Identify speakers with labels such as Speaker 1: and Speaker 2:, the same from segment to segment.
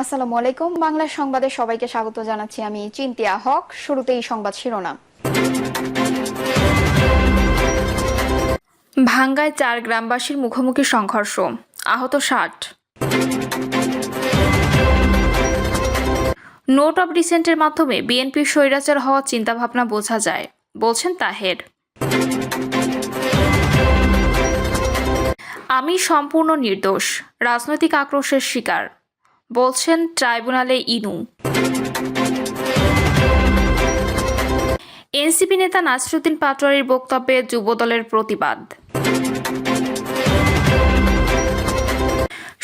Speaker 1: আসসালামু আলাইকুম। বাংলা সংবাদে সবাইকে স্বাগত জানাচ্ছি আমি চিন্তিয়া হক। শুরুতেই সংবাদ শিরোনাম। ভাঙ্গায় চার গ্রামবাসীর মুখোমুখি সংঘর্ষ, আহত ষাট। নোট অব ডিসেন্টের মাধ্যমে বিএনপির স্বৈরাচার হওয়ার চিন্তাভাবনা বোঝা যায়, বলছেন তাহের। আমি সম্পূর্ণ নির্দোষ, রাজনৈতিক আক্রোশের শিকার। বলছেন ট্রাইব্যুনালে ইনু। এনসিপি নেতা নাসরুদ্দিন পাটোয়ারির বক্তব্যে যুবদলের প্রতিবাদ।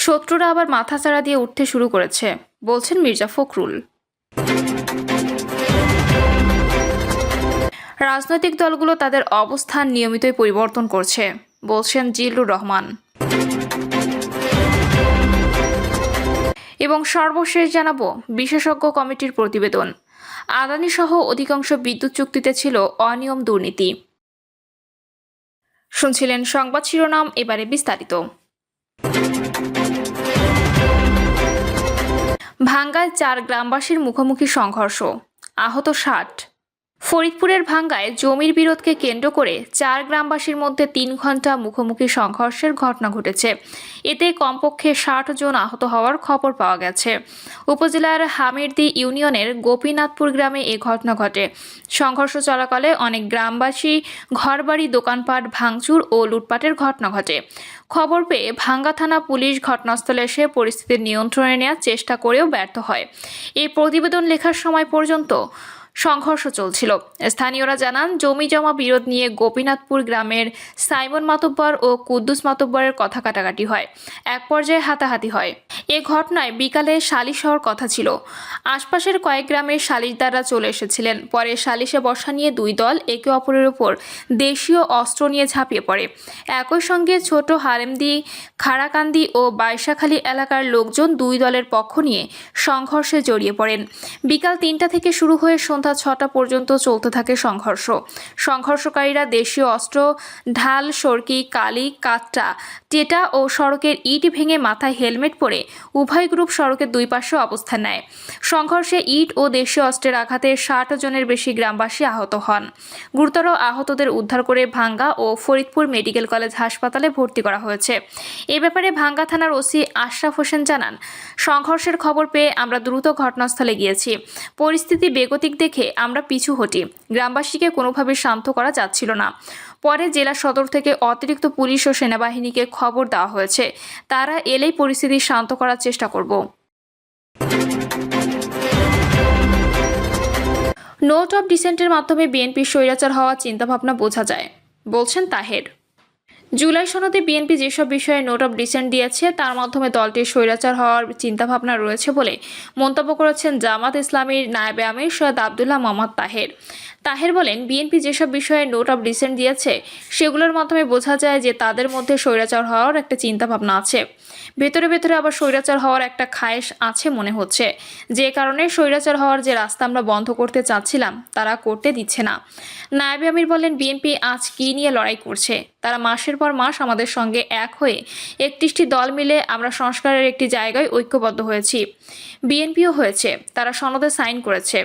Speaker 1: শত্রুরা আবার মাথাচাড়া দিয়ে উঠতে শুরু করেছে, বলছেন মির্জা ফখরুল। রাজনৈতিক দলগুলো তাদের অবস্থান নিয়মিতই পরিবর্তন করছে, বলছেন জিল্লুর রহমান। এবং সর্বশেষ জানাব বিশেষজ্ঞ কমিটির প্রতিবেদন। আদানি সহ অধিকাংশ বিদ্যুৎ চুক্তিতে ছিল অনিয়ম দুর্নীতি। শুনছিলেন সংবাদ শিরোনাম, এবারে বিস্তারিত। ভাঙ্গায় চার গ্রামবাসীর মুখোমুখি সংঘর্ষ, আহত ষাট। ফরিদপুরের ভাঙ্গায় জমির বিরোধকে কেন্দ্র করে চার গ্রামবাসীর মধ্যে তিন ঘণ্টা মুখোমুখি সংঘর্ষের ঘটনা ঘটেছে। এতে কমপক্ষে ষাট জন আহত হওয়ার খবর পাওয়া গেছে। উপজেলার হামিরদি ইউনিয়নের গোপীনাথপুর গ্রামে এ ঘটনা ঘটে। সংঘর্ষ চলাকালে অনেক গ্রামবাসী, ঘরবাড়ি, দোকানপাট, ভাঙচুর ও লুটপাটের ঘটনা ঘটে। খবর পেয়ে ভাঙ্গা থানা পুলিশ ঘটনাস্থলে এসে পরিস্থিতির নিয়ন্ত্রণে নেওয়ার চেষ্টা করেও ব্যর্থ হয়। এই প্রতিবেদন লেখার সময় পর্যন্ত সংঘর্ষ চলছিল। স্থানীয়রা জানান, জমি জমা বিরোধ নিয়ে গোপীনাথপুর গ্রামের সাইমন মাতব্বর ও কুদ্দুস মাতব্বরের কথা কাটাকাটি হয়। এক পর্যায়ে হাতাহাতি হয়। এ ঘটনায় বিকালে সালিশ হওয়ার কথা ছিল। আশপাশের কয়েক গ্রামের সালিশদাররা চলে এসেছিলেন। পরে সালিশে বসা নিয়ে দুই দল একে অপরের উপর দেশীয় অস্ত্র নিয়ে ঝাঁপিয়ে পড়ে। একই সঙ্গে ছোট হারেমদি, খাড়াকান্দি ও বাইশাখালী এলাকার লোকজন দুই দলের পক্ষ নিয়ে সংঘর্ষে জড়িয়ে পড়েন। বিকাল তিনটা থেকে শুরু হয়ে সন্ধ্যা ছটা পর্যন্ত চলতে থাকে সংঘর্ষ। সংঘর্ষকারীরা দেশীয় অস্ত্র, ঢাল সরকি কালি, কাট্টা, টেটা ও সড়কের ইট ভেঙে মাথায় হেলমেট পরে উভয় গ্রুপ সড়কের দুই পাশে অবস্থান নেয়। সংঘর্ষে ইট ও দেশীয় অস্ত্রের আঘাতে ষাট জনের বেশি গ্রামবাসী আহত হন। গুরুতর আহতদের উদ্ধার করে ভাঙ্গা ও ফরিদপুর মেডিকেল কলেজ হাসপাতালে ভর্তি করা হয়েছে। এ ব্যাপারে ভাঙ্গা থানার ওসি আশরাফ হোসেন জানান, সংঘর্ষের খবর পেয়ে আমরা দ্রুত ঘটনাস্থলে গিয়েছি। পরিস্থিতি বেগতিক দেখে আমরা পিছু হটি। গ্রামবাসীকে কোনোভাবে শান্ত করা যাচ্ছিল না। পরে জেলা সদর থেকে অতিরিক্ত পুলিশ ও সেনাবাহিনীকে খবর দেওয়া হয়েছে। তারা এলেই পরিস্থিতি শান্ত করার চেষ্টা করব। নোট অফ ডিসেন্টের মাধ্যমে বিএনপির স্বৈরাচার হওয়ার চিন্তাভাবনা বোঝা যায়, বলছেন তাহের। জুলাই সনদে বিএনপি যেসব বিষয়ে নোট অব ডিসেন্ট দিয়েছে, তার মাধ্যমে দলটির স্বৈরাচার হওয়ার চিন্তাভাবনা রয়েছে বলে মন্তব্য করেছেন জামাত ইসলামীর নায়েবে আমির সৈয়দ আবদুল্লাহ মোহাম্মদ তাহের। তাহের বলেন, বিএনপি যেসব বিষয়ে নোট অফ ডিসেন্ট দিয়েছে, সেগুলোর মাধ্যমে বোঝা যায় যে তাদের মধ্যে স্বৈরাচার হওয়ার একটা চিন্তাভাবনা আছে। ভেতরে ভেতরে আবার স্বৈরাচার হওয়ার একটা খায়েশ আছে মনে হচ্ছে। যে কারণে স্বৈরাচার হওয়ার যে রাস্তা আমরা বন্ধ করতে চাচ্ছিলাম, তারা করতে দিচ্ছে না। নায়েবে আমির বলেন, বিএনপি আজ কী নিয়ে লড়াই করছে? তারা মাসের পর মাস আমাদের সঙ্গে এক হয়ে একত্রিশটি দল মিলে আমরা সংস্কারের একটি জায়গায় ঐক্যবদ্ধ হয়েছি। বিএনপিও হয়েছে, তারা সনদে সাইন করেছে।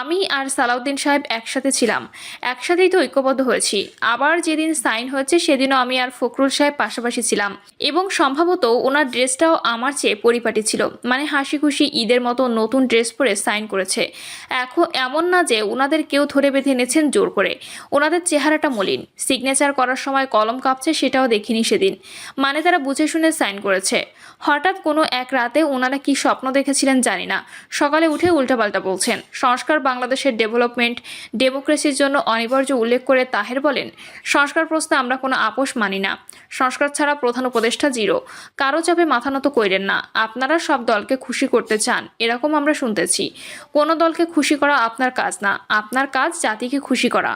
Speaker 1: আমি আর সালাউদ্দিন সাহেব একসাথে ছিলাম। একসাথেই তো ঐক্যবদ্ধ হয়েছি। আবার যেদিন সাইন হয়েছে, সেদিনও আমি আর ফখরুল সাহেব পাশাপাশি ছিলাম। এবং সম্ভবত ওনার ড্রেসটাও আমার চেয়ে পরিপাটি ছিল। মানে হাসি খুশি ঈদের মতো নতুন ড্রেস পরে সাইন করেছে। এখন এমন না যে ওনাদের কেউ ধরে বেঁধে এনেছেন জোর করে। ওনাদের চেহারাটা মলিন। সিগনেচার করার সময় কলম কাঁপছে সেটাও দেখিনি সেদিন। মানে তারা বুঝে শুনে সাইন করেছে। হঠাৎ কোনো এক রাতে ওনারা কি স্বপ্ন দেখেছিলেন জানি না। সকালে উঠে উল্টাপাল্টা বলছেন, সংস্কার বাংলাদেশের ডেভেলপমেন্ট ডেমোক্রেসির জন্য অনিবার্য উল্লেখ করে তাহের বলেন, সংস্কার প্রশ্নে আমরা কোনো আপোষ মানি না। সংস্কার ছাড়া প্রধান উপদেষ্টা জিরো। কারও চাপে মাথা নত কইরেন না। আপনারা সব দলকে খুশি করতে চান, এরকম আমরা শুনতেছি। কোনো দলকে খুশি করা আপনার কাজ না, আপনার কাজ জাতিকে খুশি করা।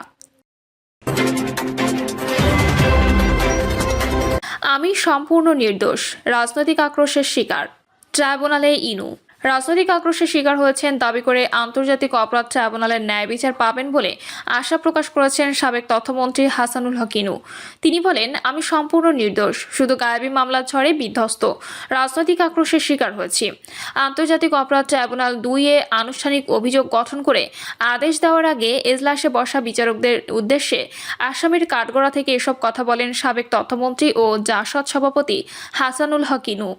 Speaker 1: আমি সম্পূর্ণ নির্দোষ, রাজনৈতিক আক্রোশের শিকার। ট্রাইব্যুনালে ইনু। রাজনৈতিক আক্রোশের শিকার হয়েছেন, দাবি করে আন্তর্জাতিক অপরাধ ট্রাইব্যুনালের ন্যায় বিচার পাবেন বলে আশা প্রকাশ করেছেন সাবেক তথ্যমন্ত্রী হাসানুল হকিনু। তিনি বলেন, আমি সম্পূর্ণ নির্দোষ, শুধু গায়েবী মামলার ঝড়ে বিধ্বস্ত, রাজনৈতিক আক্রোশের শিকার হয়েছি। আন্তর্জাতিক অপরাধ ট্রাইব্যুনাল দুইয়ে আনুষ্ঠানিক অভিযোগ গঠন করে আদেশ দেওয়ার আগে এজলাসে বসা বিচারকদের উদ্দেশ্যে আসামির কাঠগড়া থেকে এসব কথা বলেন সাবেক তথ্যমন্ত্রী ও জাসদ সভাপতি হাসানুল হকিনু।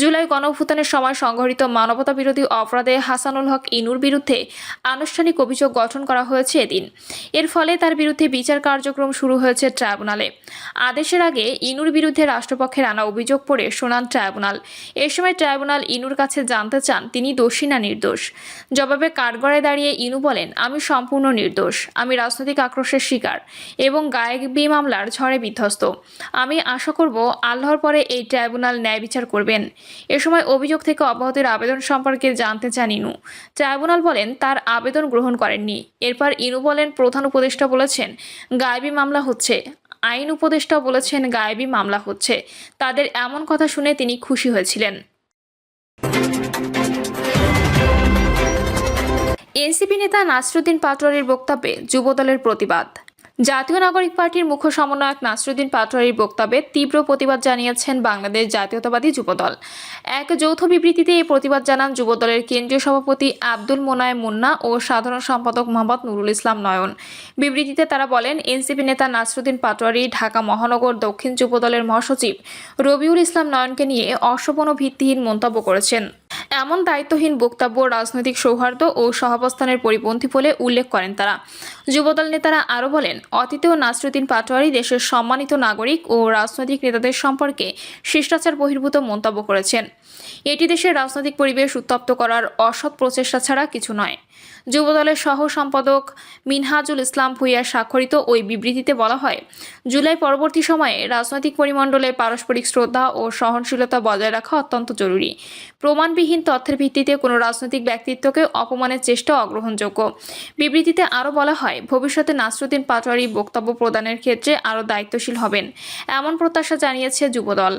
Speaker 1: জুলাই গণঅভ্যুত্থানের সময় সংঘটিত মানবতা বিরোধী অপরাধে হাসানুল হক ইনুর বিরুদ্ধে আনুষ্ঠানিক অভিযোগ গঠন করা হয়েছে এদিন। এর ফলে তার বিরুদ্ধে বিচার কার্যক্রম শুরু হয়েছে ট্রাইব্যুনালে। আদেশের আগে ইনুর বিরুদ্ধে রাষ্ট্রপক্ষের আনা অভিযোগ পড়ে শোনান ট্রাইব্যুনাল। এ সময় ট্রাইব্যুনাল ইনুর কাছে জানতে চান, তিনি দোষী না নির্দোষ। জবাবে কাঠগড়ায় দাঁড়িয়ে ইনু বলেন, আমি সম্পূর্ণ নির্দোষ। আমি রাজনৈতিক আক্রোশের শিকার এবং গায়েবী মামলার ঝড়ে বিধ্বস্ত। আমি আশা করব আল্লাহর পরে এই ট্রাইব্যুনাল ন্যায় বিচার করবেন। এ সময় অভিযোগ থেকে অব্যাহতির আবেদন সম্পর্কে জানতে চান ইনু। ট্রাইব্যুনাল বলেন, তার আবেদন গ্রহণ করেননি। এরপর ইনু বলেন, প্রধান উপদেষ্টা বলেছেন, গায়েবী মামলা হচ্ছে। আইন উপদেষ্টা বলেছেন, গায়েবী মামলা হচ্ছে। তাদের এমন কথা শুনে তিনি খুশি হয়েছিলেন। এনসিপি নেতা নাসরুদ্দিন পাটোয়ারির বক্তব্যে যুবদলের প্রতিবাদ। জাতীয় নাগরিক পার্টির মুখ্য সমন্বয়ক নাসরুদ্দিন পাটোয়ারির বক্তব্যে তীব্র প্রতিবাদ জানিয়েছেন বাংলাদেশ জাতীয়তাবাদী যুবদল। এক যৌথ বিবৃতিতে এই প্রতিবাদ জানান যুবদলের কেন্দ্রীয় সভাপতি আব্দুল মোনায় মুন্না ও সাধারণ সম্পাদক মোহাম্মদ নুরুল ইসলাম নয়ন। বিবৃতিতে তারা বলেন, এনসিপি নেতা নাসরুদ্দিন পাটোয়ারি, ঢাকা মহানগর দক্ষিণ যুবদলের মহাসচিব রবিউল ইসলাম নয়নকে নিয়ে অশোভন ও ভিত্তিহীন মন্তব্য করেছেন। এমন দায়িত্বহীন বক্তব্য, রাজনৈতিক সৌহার্দ্য ও সহাবস্থানের পরিপন্থী বলে উল্লেখ করেন তারা। যুবদল নেতারা আরও বলেন অতীতেও নাসরুদ্দিন পাটোয়ারি দেশের সম্মানিত নাগরিক ও রাজনৈতিক নেতাদের সম্পর্কে শিষ্টাচার বহির্ভূত মন্তব্য করেছেন। এটি দেশের রাজনৈতিক পরিবেশ উত্তপ্ত করার অসৎ প্রচেষ্টা ছাড়া কিছু নয়। যুবদলের সহ সম্পাদক মিনহাজুল ইসলাম ভুইয়া স্বাক্ষরিত ওই বিবৃতিতে বলা হয়, জুলাই পরবর্তী সময়ে রাজনৈতিক পরিমণ্ডলে পারস্পরিক শ্রদ্ধা ও সহনশীলতা বজায় রাখা অত্যন্ত জরুরি। প্রমাণবিহীন তথ্যের ভিত্তিতে কোনো রাজনৈতিক ব্যক্তিত্বকে অপমানের চেষ্টা অগ্রহণযোগ্য। বিবৃতিতে আরও বলা হয়, ভবিষ্যতে নাসরুদ্দিন পাটোয়ারি বক্তব্য প্রদানের ক্ষেত্রে আরও দায়িত্বশীল হবেন, এমন প্রত্যাশা জানিয়েছে যুবদল।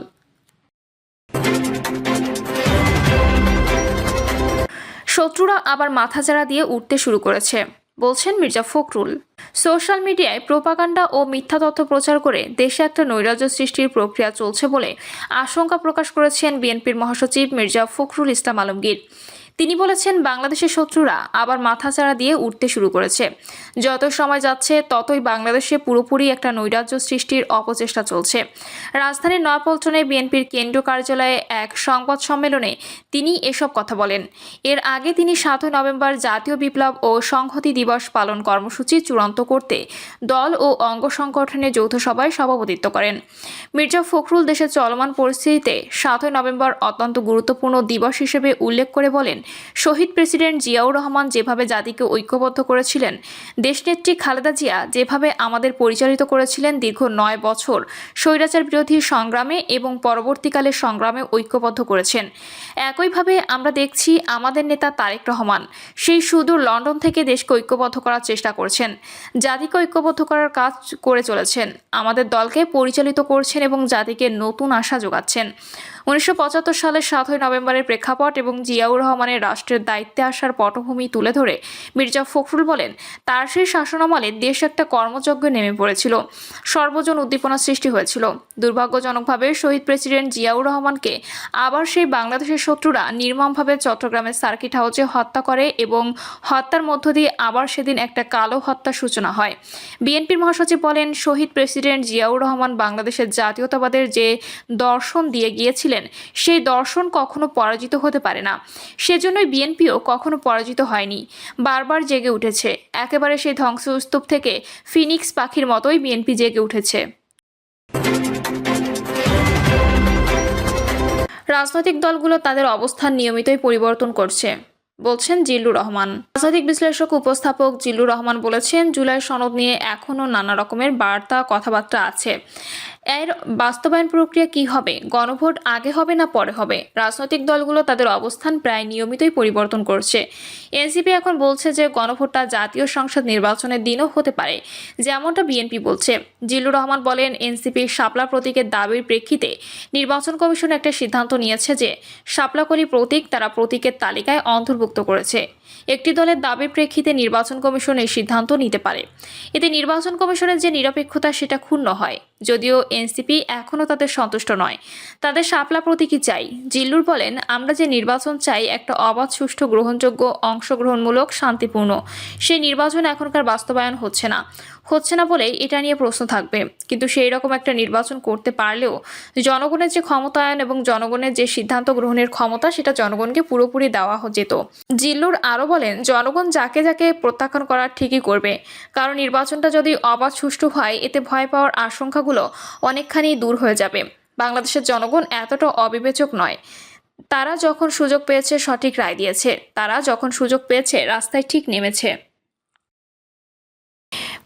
Speaker 1: শত্রুরা আবার মাথাচাড়া দিয়ে উঠতে শুরু করেছে, বলছেন মির্জা ফখরুল। সোশ্যাল মিডিয়ায় প্রোপাগান্ডা ও মিথ্যা তথ্য প্রচার করে দেশে একটা নৈরাজ্য সৃষ্টির প্রক্রিয়া চলছে বলে আশঙ্কা প্রকাশ করেছেন বিএনপির মহাসচিব মির্জা ফখরুল ইসলাম আলমগীর। তিনি বলেছেন, বাংলাদেশের শত্রুরা আবার মাথাচাড়া দিয়ে উঠতে শুরু করেছে। যত সময় যাচ্ছে, ততই বাংলাদেশে পুরোপুরি একটা নৈরাজ্য সৃষ্টির অপচেষ্টা চলছে। রাজধানীর নয়াপল্টনে বিএনপির কেন্দ্রীয় কার্যালয়ে এক সংবাদ সম্মেলনে তিনি এসব কথা বলেন। এর আগে তিনি সাতই নভেম্বর জাতীয় বিপ্লব ও সংহতি দিবস পালন কর্মসূচি চূড়ান্ত করতে দল ও অঙ্গ সংগঠনের যৌথ সভায় সভাপতিত্ব করেন। মির্জা ফখরুল দেশের চলমান পরিস্থিতিতে সাতই নভেম্বর অত্যন্ত গুরুত্বপূর্ণ দিবস হিসেবে উল্লেখ করে বলেন শহীদ প্রেসিডেন্ট জিয়াউর রহমান যেভাবে জাতিকে ঐক্যবদ্ধ করেছিলেন, দেশনেত্রী খালেদা জিয়া যেভাবে আমাদের পরিচালিত করেছিলেন দীর্ঘ নয় বছর, স্বৈরাচার বিরোধী সংগ্রামে এবং পরবর্তীকালে সংগ্রামে ঐক্যবদ্ধ করেছেন। একইভাবে আমরা দেখছি আমাদের নেতা তারেক রহমান, সেই সুদূর লন্ডন থেকে দেশকে ঐক্যবদ্ধ করার চেষ্টা করছেন, জাতিকে ঐক্যবদ্ধ করার কাজ করে চলেছেন, আমাদের দলকে পরিচালিত করছেন এবং জাতিকে নতুন আশা যোগাচ্ছেন। উনিশশো পঁচাত্তর সালের সাতই নভেম্বরের প্রেক্ষাপট এবং জিয়াউর রহমানের রাষ্ট্রের দায়িত্বে আসার পটভূমি তুলে ধরে মির্জা ফখরুল বলেন, তার সেই শাসনামলে দেশ একটা কর্মযজ্ঞে নেমে পড়েছিল। সর্বজন উদ্দীপনা সৃষ্টি হয়েছিল। দুর্ভাগ্যজনকভাবে শহীদ প্রেসিডেন্ট জিয়াউর রহমানকে আবার সেই বাংলাদেশের শত্রুরা নির্মমভাবে চট্টগ্রামের সার্কিট হাউসে হত্যা করে এবং হত্যার মধ্য দিয়ে আবার সেদিন একটা কালো হত্যার সূচনা হয়। বিএনপির মহাসচিব বলেন, শহীদ প্রেসিডেন্ট জিয়াউর রহমান বাংলাদেশের জাতীয়তাবাদের যে দর্শন দিয়ে গিয়েছিলেন, সেই দর্শন কখনো পরাজিত হতে পারে না। সেজন্যই বিএনপিও কখনো পরাজিত হয়নি। বারবার জেগে উঠেছে। একেবারে সেই ধ্বংসস্তূপ থেকে ফিনিক্স পাখির মতোই বিএনপি জেগে উঠেছে। রাজনৈতিক দলগুলো তাদের অবস্থান নিয়মিতই পরিবর্তন করছে, বলছেন জিল্লুর রহমান। রাজনৈতিক বিশ্লেষক উপস্থাপক জিল্লুর রহমান বলেছেন, জুলাই সনদ নিয়ে এখনও নানা রকমের বার্তা, কথাবার্তা আছে। এর বাস্তবায়ন প্রক্রিয়া কি হবে? গণভোট আগে হবে না পরে হবে? রাজনৈতিক দলগুলো তাদের অবস্থান প্রায় নিয়মিতই পরিবর্তন করছে। এনসিপি এখন বলছে যে গণভোটটা জাতীয় সংসদ নির্বাচনের দিনও হতে পারে, যেমনটা বিএনপি বলছে। জিল্লুর রহমান বলেন এনসিপি শাপলা প্রতীকের দাবির প্রেক্ষিতে নির্বাচন কমিশন একটা সিদ্ধান্ত নিয়েছে যে শাপলাকলি প্রতীক তারা প্রতীকের তালিকায় অন্তর্ভুক্ত করেছে। একটি দলের দাবির প্রেক্ষিতে নির্বাচন কমিশন এই সিদ্ধান্ত নিতে পারে। এতে নির্বাচন কমিশনের যে নিরপেক্ষতা সেটা ক্ষুণ্ণ হয়। যদিও এনসিপি এখনও তাদের সন্তুষ্ট নয়। তাদের শাপলা প্রতীকী চাই। জিল্লুর বলেন, আমরা যে নির্বাচন চাই একটা অবাধ, সুষ্ঠু, গ্রহণযোগ্য, অংশগ্রহণমূলক, শান্তিপূর্ণ। সেই নির্বাচন এখনকার বাস্তবায়ন হচ্ছে না। হচ্ছে না বলেই এটা নিয়ে প্রশ্ন থাকবে। কিন্তু সেই রকম একটা নির্বাচন করতে পারলেও জনগণের যে ক্ষমতায়ন এবং জনগণের যে সিদ্ধান্ত গ্রহণের ক্ষমতা, সেটা জনগণকে পুরোপুরি দেওয়া যেত। জিল্লুর আরও বলেন, জনগণ যাকে যাকে প্রত্যাখ্যান করার ঠিকই করবে। কারণ নির্বাচনটা যদি অবাধ সুষ্ঠু হয়, এতে ভয় পাওয়ার আশঙ্কাগুলো অনেকখানি দূর হয়ে যাবে। বাংলাদেশের জনগণ এতটা অবিবেচক নয়। তারা যখন সুযোগ পেয়েছে, সঠিক রায় দিয়েছে। তারা যখন সুযোগ পেয়েছে, রাস্তায় ঠিক নেমেছে।